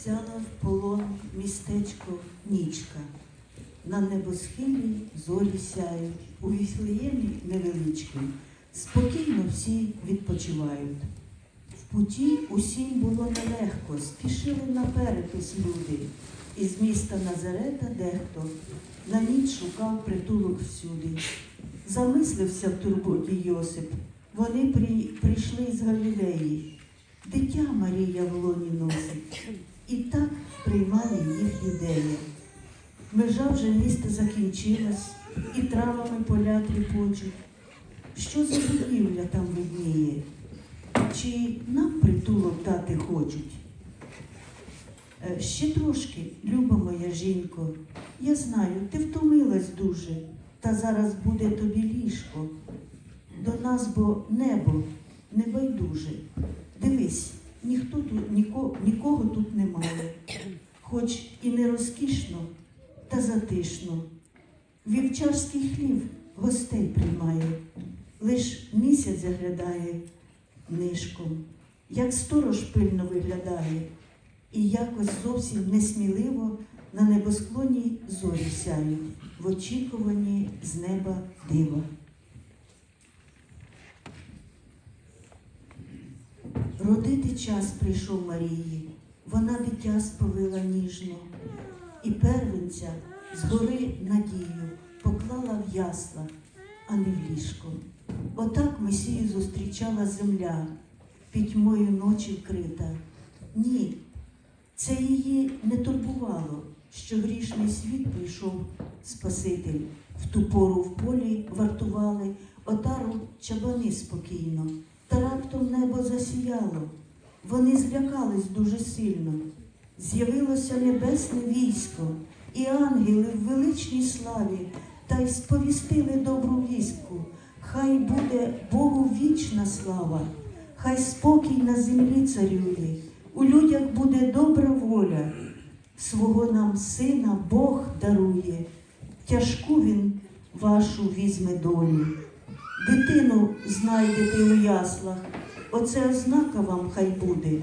взяла в полон містечко нічка. На небосхилі зорі сяють, у віфлеємі невеличким. Спокійно всі відпочивають. В путі усім було нелегко, спішили на перепис люди. Із міста Назарета дехто на ніч шукав притулок всюди. Замислився в турботі Йосип. Вони при, прийшли з Галілеї. Дитя Марія в лоні носить. І так приймали їх юдеї. Межа вже міста закінчилась, і травами поля тріпочуть. Що за будівля там видніє? Чи нам притулок дати хочуть? Е, Ще трошки, люба моя жінко, я знаю, ти втомилась дуже, та зараз буде тобі ліжко. До нас бо небо не байдуже. Дивись, ніхто тут, ніко, нікого тут немає, хоч і не розкішно, та затишно. Вівчарський хлів гостей приймає, лиш місяць заглядає нишком, як сторож пильно виглядає, і якось зовсім несміливо на небосклоні зорі сяють в очікуванні з неба дива. Родити час прийшов Марії, вона дитя сповила ніжно, і первенця згори надію поклала в ясла, а не в ліжко. Отак Месію зустрічала земля, пітьмою ночі вкрита. Ні, це її не турбувало, що грішний світ прийшов Спаситель. В ту пору в полі вартували отару чабани спокійно, та раптом небо засіяло. Вони злякались дуже сильно. З'явилося небесне військо, і ангели в величній славі, та й сповістили добру вістку. Хай буде Богу вічна слава, хай спокій на землі царює, у людях буде добра воля, свого нам сина Бог дарує, тяжку він вашу візьме долю. Дитину знайдете у яслах, оце ознака вам хай буде.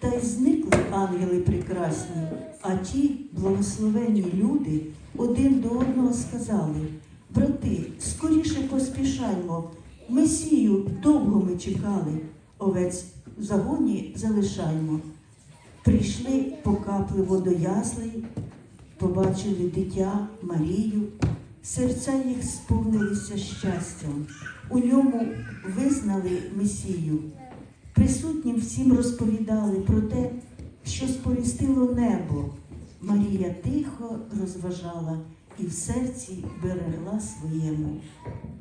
Та й зникли ангели прекрасні, а ті благословенні люди один до одного сказали: брати, скоріше поспішаймо, Месію довго ми чекали, овець в загоні залишаймо. Прийшли, покапли водоясли, побачили дитя Марію, серця їх сповнилися щастям, у ньому визнали Месію. Присутнім всім розповідали про те, що сповістило небо. Марія тихо розважала і в серці берегла своєму.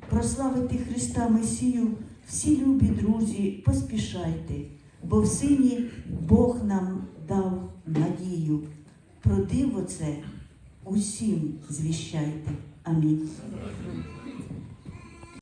Прославити Христа Месію, всі любі друзі, поспішайте, бо в сині Бог нам дав надію. Про диво це усім звіщайте. 阿米